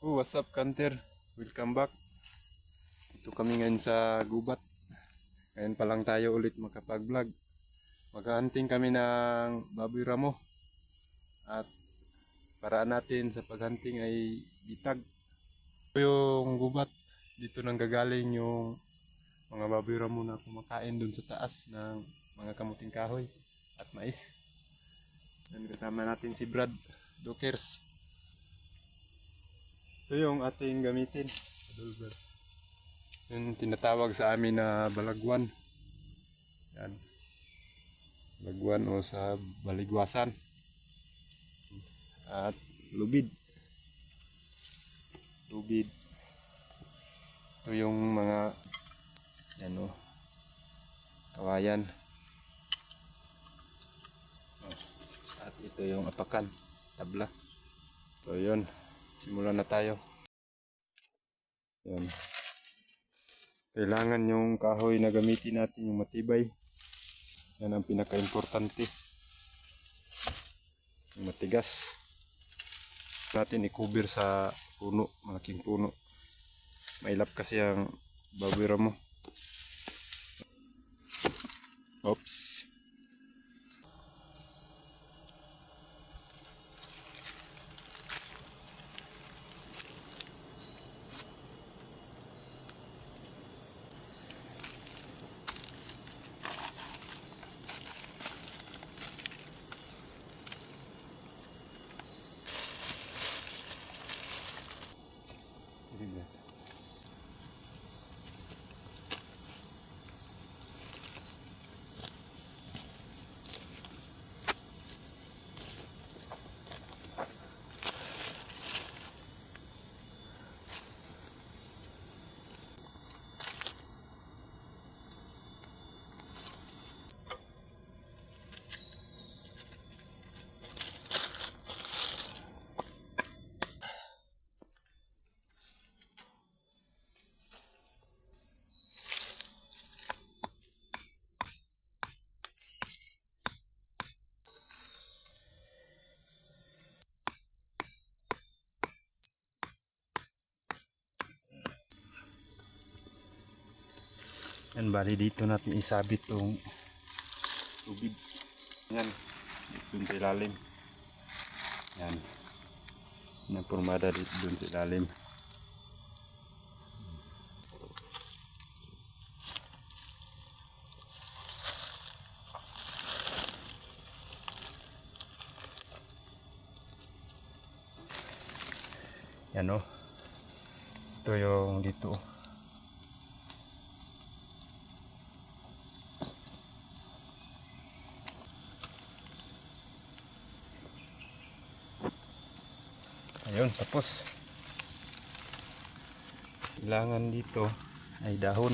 Oh, what's up, Kanter? Welcome back. Ito kami ngayon sa gubat. Ngayon pa lang tayo ulit makapag-vlog. Maghahunting kami ng baboy ramo. At paraan natin sa paghunting ay bitag. Ito yung gubat. Dito nang gagaling yung mga baboy ramo na kumakain dun sa taas ng mga kamuting kahoy at mais. Yan kasama natin si Brad Dokers. Ito yung ating gamitin. Adulber. Yung tinatawag sa amin na balagwan. Yan. Balagwan o sa baligwasan. At lubid. Lubid. Ito yung mga yan o. Kawayan. At ito yung apakan. Tabla. So yun. Simulan na tayo. Yan. Kailangan yung kahoy na gamitin natin yung matibay. Yan ang pinaka-importante. Yung matigas. Natin i-cover sa puno, malaking puno. Mailap kasi ang baboy mo. Oops. Yan, bali dito natin isabit tong tubig. Yan, dun sa ilalim. Yan. Formada dito dun sa ilalim. Yan o. Ito yung dito. Ayun, tapos. Kailangan dito ay dahon.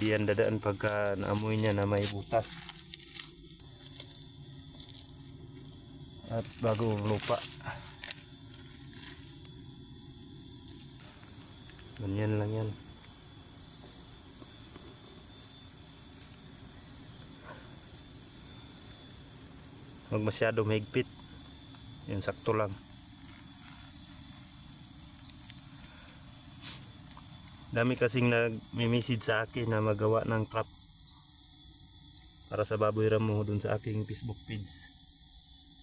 Di yan dadaan pagka naamoy niya na may butas. At bago lupa. Ganyan lang yan. Huwag masyado mahigpit. Yun, sakto lang. Dami kasing nag-message sa akin na magawa ng trap para sa baboy ramo dun sa aking Facebook page.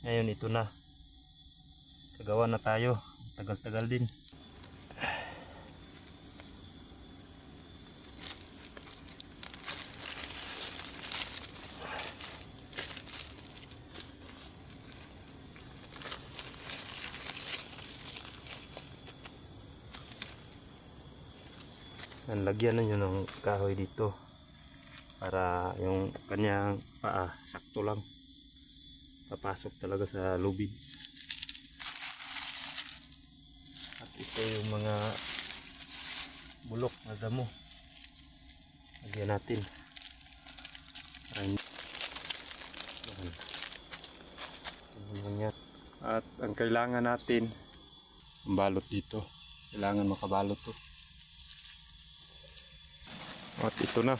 Ngayon, ito na. Kagawa na tayo. Tagal-tagal din. Yan, lagyan na nyo ng kahoy dito para yung kanyang paa sakto lang. Papasok talaga sa lubid. At ito yung mga bulok na damo. Lagyan natin. At ang kailangan natin balot dito. Kailangan makabalot to at ito na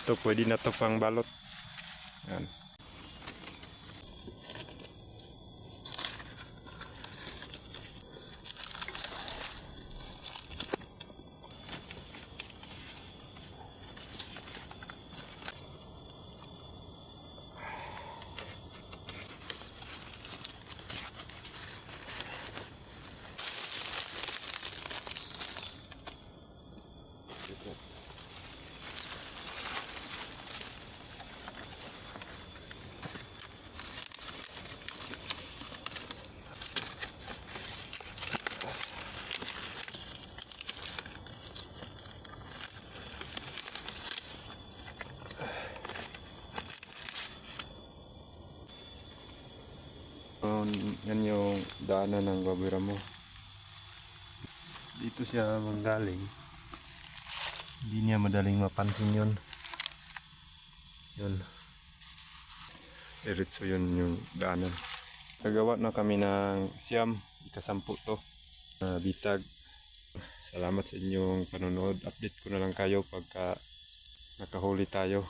Ito, pwede na to pang balot. Yan. Yan yung daanan ng baboy ramo. Dito siya manggaling. Hindi niya madaling mapansin yun. Yun. Diretso yun yung daanan. Nagawa na kami ng siyam. Ikasampu to. na bitag. Salamat sa inyong panonood. Update ko na lang kayo pagka nakahuli tayo.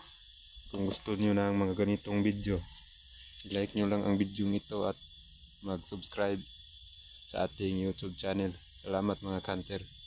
Kung gusto niyo ng mga ganitong video, i-like nyo lang ang video ito at mag-subscribe sa ating YouTube channel. Salamat mga kanter.